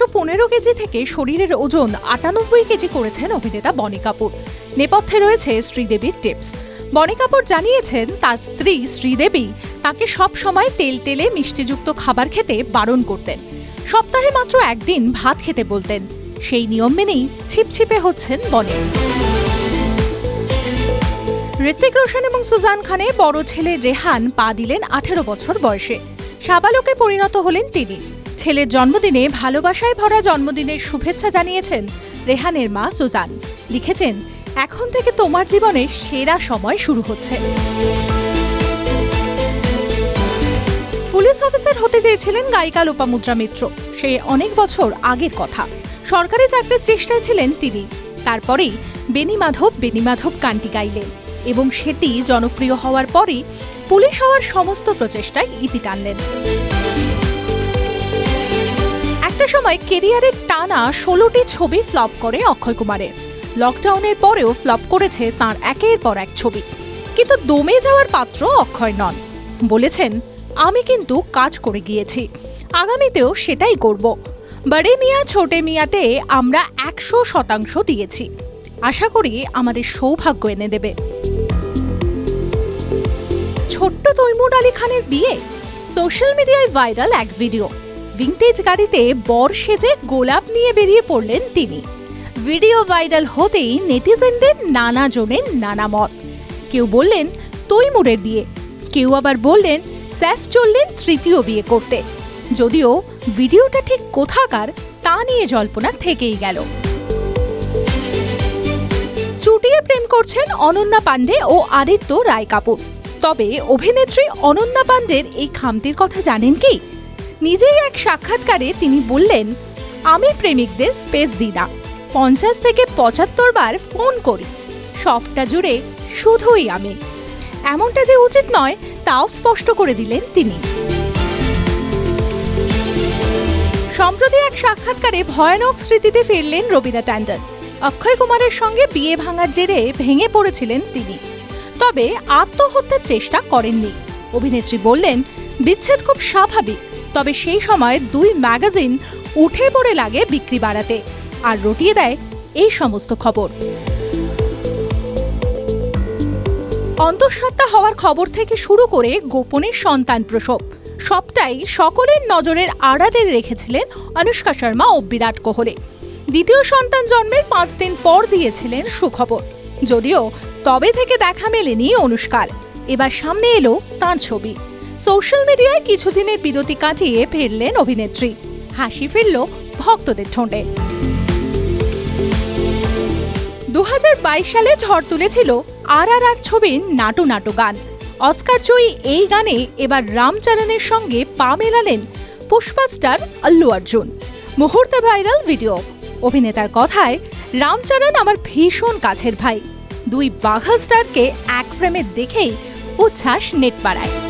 পনেরো কেজি থেকে শরীরের ওজন আটানব্বই কেজি করেছেন অভিনেতা বনি কাপুর। নেপথ্যে রয়েছে শ্রীদেবীর টিপস। বনি কাপুর জানিয়েছেন, তার স্ত্রী শ্রীদেবী তাকে সব সময় তেল তেলে মিষ্টিযুক্ত খাবার খেতে বারণ করতেন। সপ্তাহে মাত্র একদিন ভাত খেতে বলতেন। সেই নিয়ম মেনেই ছিপছিপে হচ্ছেন বনি। ঋত্বিক রোশন এবং সুজান খানে বড় ছেলে রেহান পা দিলেন আঠেরো বছর বয়সে। সাবালকে পরিণত হলেন তিনি। ছেলের জন্মদিনে ভালোবাসায় ভরা জন্মদিনের শুভেচ্ছা জানিয়েছেন রেহানের মা সুজান। লিখেছেন, এখন থেকে তোমার জীবনের সেরা সময় শুরু হচ্ছে। পুলিশ অফিসার হতে চেয়েছিলেন গায়িকা লোপামুদ্রা মিত্র। সে অনেক বছর আগের কথা। সরকারি চাকরির চেষ্টায় ছিলেন তিনি। তারপরেই বেনি মাধব বেনি মাধব গানটি গাইলেন এবং সেটি জনপ্রিয় হওয়ার পরই পুলিশ হওয়ার সমস্ত প্রচেষ্টায় ইতি টানলেন। একটা সময় কেরিয়ারের টানা ষোলোটি ছবি ফ্লপ করে অক্ষয় কুমারের। লকডাউনের পরেও ফ্লপ করেছে তার একের পর এক ছবি। কিন্তু দমে যাওয়ার পাত্র অক্ষয় নন। বলেছেন, আমি কিন্তু কাজ করে গিয়েছি। আগামীতেও সেটাই করব। বড়ে মিয়া, ছোটে মিয়াতে আমরা একশো শতাংশ দিয়েছি। আশা করি আমাদের সৌভাগ্য এনে দেবে। ছোট্ট তৈমুর আলী খানের বিয়ে? সোশ্যাল মিডিয়ায় ভাইরাল এক ভিডিও। ভিন্টেজ গাড়িতে বর সেজে গোলাপ নিয়ে বেরিয়ে পড়লেন তিনি। ভিডিও ভাইরাল হতেই নেটিজেনদের নানা জনের নানা মত। কেউ বললেন, তৈমুরের বিয়ে। কেউ আবার বললেন, স্যাফ চললেন তৃতীয় বিয়ে করতে। যদিও ভিডিওটা ঠিক কোথাকার তা নিয়ে জল্পনা থেকেই গেল। চুটিয়ে প্রেম করছেন অনন্যা পাণ্ডে ও আদিত্য রায় কাপুর তবে অভিনেত্রী অনন্যা পাণ্ডের এই খামতির কথা জানেন কি? নিজেই এক সাক্ষাৎকারে তিনি বললেন, আমি প্রেমিকদের স্পেস দিই না। পঞ্চাশ থেকে পঁচাত্তর বার ফোন করি। সবটা জুড়ে শুধুই আমি। এমনটা যে উচিত নয়, তাও স্পষ্ট করে দিলেন তিনি। সম্প্রতি এক সাক্ষাৎকারে ভয়ানক স্মৃতিতে ফিরলেন রবিনা ট্যান্ডন অক্ষয় কুমারের সঙ্গে বিয়ে ভাঙার জেরে ভেঙে পড়েছিলেন তিনি। তবে আত্মহত্যার চেষ্টা করেননি। অভিনেত্রী বললেন, বিচ্ছেদ খুব স্বাভাবিক। তবে সেই সময় দুই ম্যাগাজিন উঠে পড়ে লাগে বিক্রি বাড়াতে আর রটিয়ে দেয় এই সমস্ত খবর। অন্তঃসত্ত্বা হওয়ার খবর থেকে শুরু করে গোপনে সন্তান প্রসব, সবটাই সকলের নজরের আড়ালে রেখেছিলেন অনুষ্কা শর্মা ও বিরাট কোহলি। দ্বিতীয় সন্তান জন্মের পাঁচ দিন পর দিয়েছিলেন সুখবর, যদিও তবে থেকে দেখা মেলেনি অনুষ্কার। এবার সামনে এলো তাঁর ছবি। সোশ্যাল মিডিয়ায় কিছুদিনের বিরতি কাটিয়ে ফিরলেন অভিনেত্রী। হাসি ফিরল ভক্তদের ঠোঁটে। দুহাজার বাইশ সালে ঝড় তুলেছিল আর আর আর ছবির নাটু নাটু গান। অস্কার জয়ী এই গানে এবার রামচরণের সঙ্গে পা মেলালেন পুষ্পা স্টার আল্লু অর্জুন। মুহূর্তে ভাইরাল ভিডিও। অভিনেতার কথায়, রামচরণ আমার ভীষণ কাছের ভাই। দুই বাঘা স্টারকে এক ফ্রেমে দেখেই উচ্ছ্বাস নেট পাড়ায়